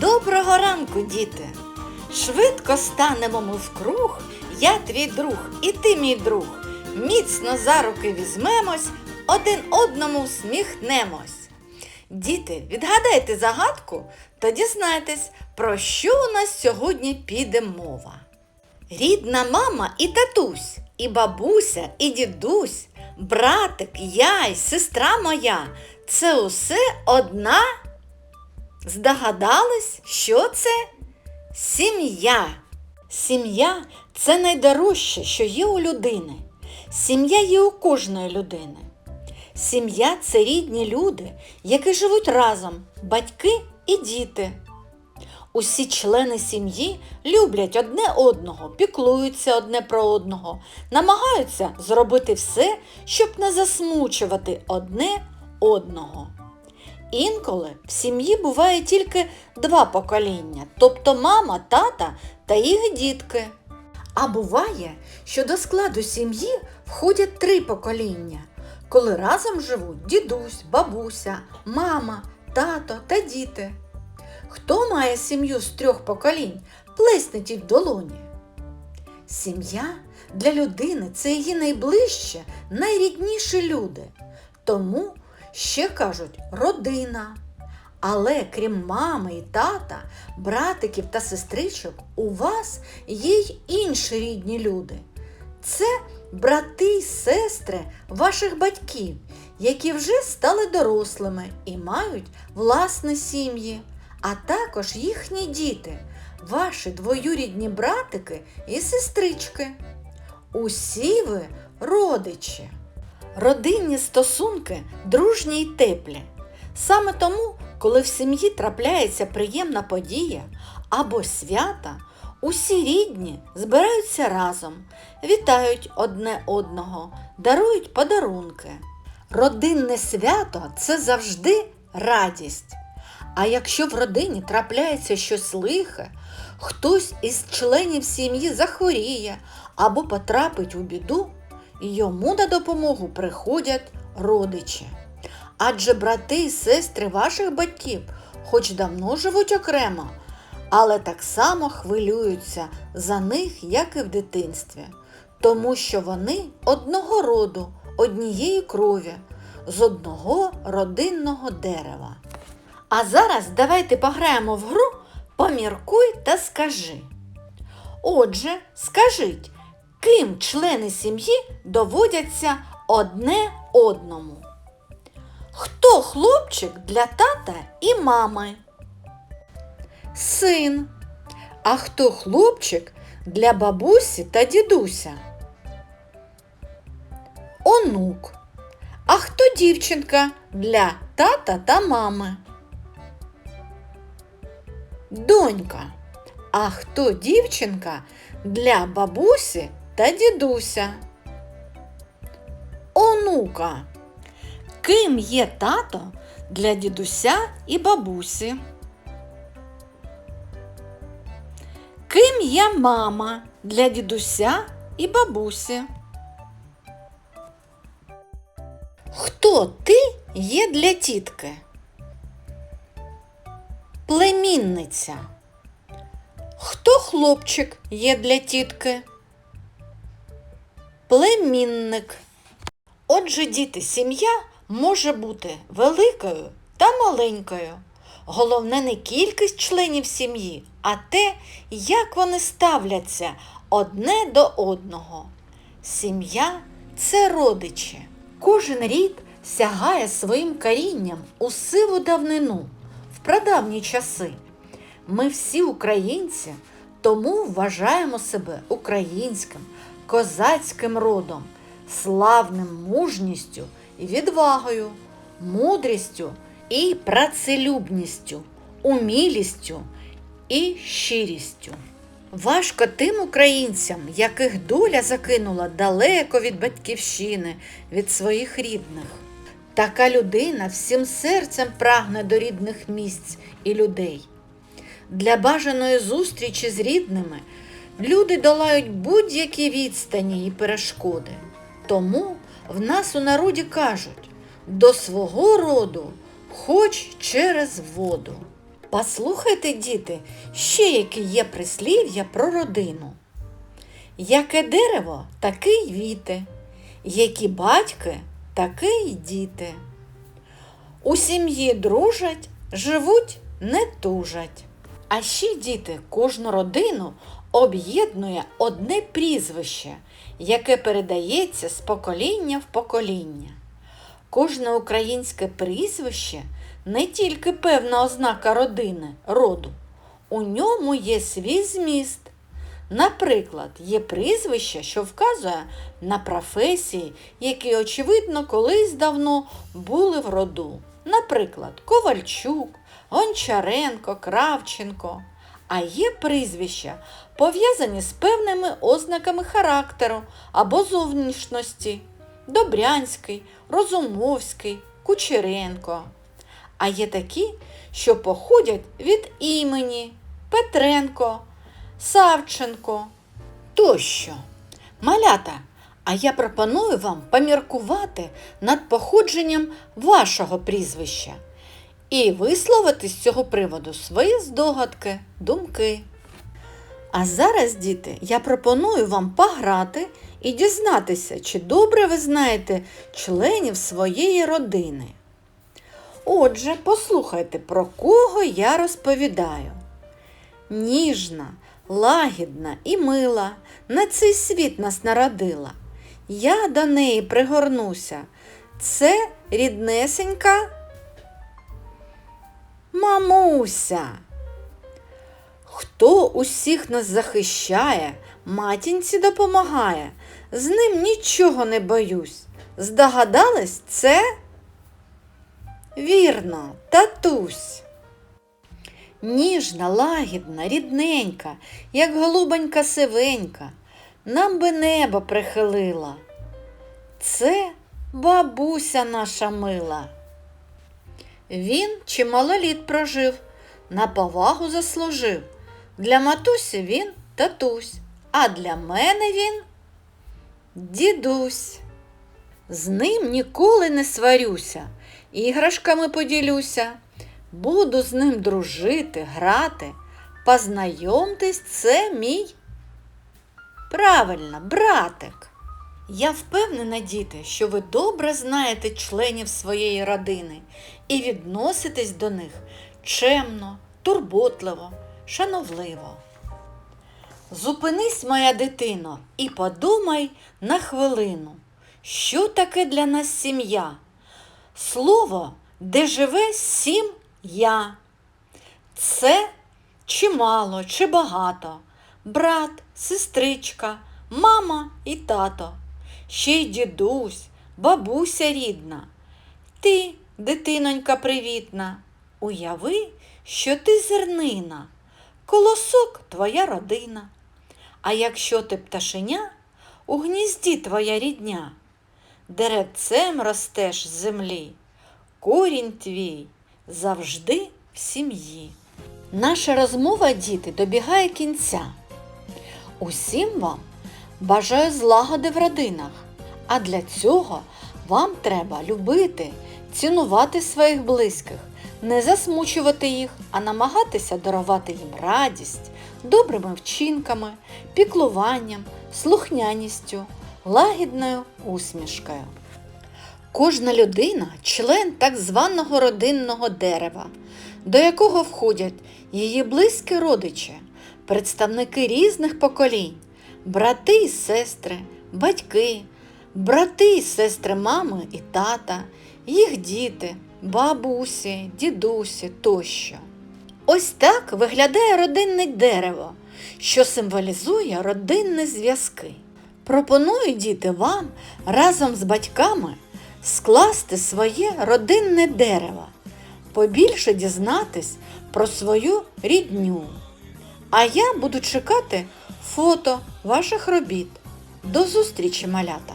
Доброго ранку, діти! Швидко станемо ми вкруг, я твій друг і ти мій друг. Міцно за руки візьмемось, один одному всміхнемось. Діти, відгадайте загадку та дізнайтесь, про що у нас сьогодні піде мова. Рідна мама і татусь, і бабуся, і дідусь, братик, я й сестра моя це усе одна Здогадались, що це? Сім'я. Сім'я це найдорожче, що є у людини. Сім'я є у кожної людини. Сім'я це рідні люди, які живуть разом, батьки і діти. Усі члени сім'ї люблять одне одного, піклуються одне про одного, намагаються зробити все, щоб не засмучувати одне одного. Інколи в сім'ї буває тільки два покоління, тобто мама, тата та їх дітки. А буває, що до складу сім'ї входять три покоління, коли разом живуть дідусь, бабуся, мама, тато та діти. Хто має сім'ю з трьох поколінь, плесніть в долоні. Сім'я для людини це її найближче, найрідніші люди. Тому ще кажуть родина. Але крім мами і тата, братиків та сестричок, у вас є й інші рідні люди. Це брати й сестри ваших батьків, які вже стали дорослими і мають власні сім'ї, а також їхні діти, ваші двоюрідні братики і сестрички. Усі ви родичі. Родинні стосунки дружні й теплі. Саме тому, коли в сім'ї трапляється приємна подія або свята, усі рідні збираються разом, вітають одне одного, дарують подарунки. Родинне свято це завжди радість. А якщо в родині трапляється щось лихе, хтось із членів сім'ї захворіє або потрапить у біду, йому на допомогу приходять родичі. Адже брати і сестри ваших батьків, хоч давно живуть окремо, але так само хвилюються за них, як і в дитинстві, тому що вони одного роду, однієї крові, з одного родинного дерева. А зараз давайте пограємо в гру Поміркуй та скажи. Отже, скажіть, ким члени сім'ї доводяться одне одному? Хто хлопчик для тата і мами? Син. А хто хлопчик для бабусі та дідуся? Онук. А хто дівчинка для тата та мами? Донька. А хто дівчинка для бабусі та дідуся? Онука. Ким є тато для дідуся і бабусі? Ким є мама для дідуся і бабусі? Хто ти є для тітки? Племінниця. Хто хлопчик є для тітки? Племінник. Отже, діти, сім'я може бути великою та маленькою. Головне не кількість членів сім'ї, а те, як вони ставляться одне до одного. Сім'я це родичі. Кожен рід сягає своїм корінням у сиву давнину, в прадавні часи. Ми всі українці, тому вважаємо себе українським, козацьким родом, славним мужністю і відвагою, мудрістю і працелюбністю, умілістю і щирістю. Важко тим українцям, яких доля закинула далеко від батьківщини, від своїх рідних. Така людина всім серцем прагне до рідних місць і людей. Для бажаної зустрічі з рідними люди долають будь-які відстані і перешкоди. Тому в нас у народі кажуть: до свого роду хоч через воду. Послухайте, діти, ще які є прислів'я про родину. Яке дерево, таке й віти, які батьки, таке й діти. У сім'ї дружать, живуть, не тужать. А ще діти кожну родину об'єднує одне прізвище, яке передається з покоління в покоління. Кожне українське прізвище не тільки певна ознака родини, роду, у ньому є свій зміст. Наприклад, є прізвище, що вказує на професії, які, очевидно, колись давно були в роду. Наприклад, Ковальчук, Гончаренко, Кравченко. А є прізвища, пов'язані з певними ознаками характеру або зовнішності. Добрянський, Розумовський, Кучеренко. А є такі, що походять від імені Петренко, Савченко тощо. Малята, а я пропоную вам поміркувати над походженням вашого прізвища і висловити з цього приводу свої здогадки, думки. А зараз, діти, я пропоную вам пограти і дізнатися, чи добре ви знаєте членів своєї родини. Отже, послухайте, про кого я розповідаю. Ніжна, лагідна і мила на цей світ нас народила. Я до неї пригорнуся. Це ріднесенька мамуся. Хто усіх нас захищає, матінці допомагає, з ним нічого не боюсь. Здогадались це? Вірно, татусь. Ніжна, лагідна, рідненька, як голубонька сивенька, нам би небо прихилила. Це бабуся наша мила. Він чимало літ прожив, на повагу заслужив. Для матусі він татусь, а для мене він дідусь. З ним ніколи не сварюся, іграшками поділюся. Буду з ним дружити, грати. Познайомтесь, це мій правильно, братик. Я впевнена, діти, що ви добре знаєте членів своєї родини і відноситесь до них чемно, турботливо, шановливо. Зупинись, моя дитино, і подумай на хвилину, що таке для нас сім'я? Слово, де живе сім я. Це чи мало, чи багато, брат, сестричка, мама і тато, ще й дідусь, бабуся рідна. Ти, дитинонька привітна, уяви, що ти зернина, колосок твоя родина. А якщо ти пташеня, у гнізді твоя рідня, деревцем ростеш з землі, корінь твій завжди в сім'ї. Наша розмова, діти, добігає кінця. Усім вам бажаю злагоди в родинах, а для цього вам треба любити, цінувати своїх близьких, не засмучувати їх, а намагатися дарувати їм радість, добрими вчинками, піклуванням, слухняністю, лагідною усмішкою. Кожна людина член так званого родинного дерева, до якого входять її близькі родичі, представники різних поколінь, брати і сестри, батьки, брати і сестри мами і тата, їх діти, бабусі, дідусі тощо. Ось так виглядає родинне дерево, що символізує родинні зв'язки. Пропоную діти вам разом з батьками скласти своє родинне дерево, побільше дізнатись про свою рідню. А я буду чекати фото ваших робіт. До зустрічі, малята!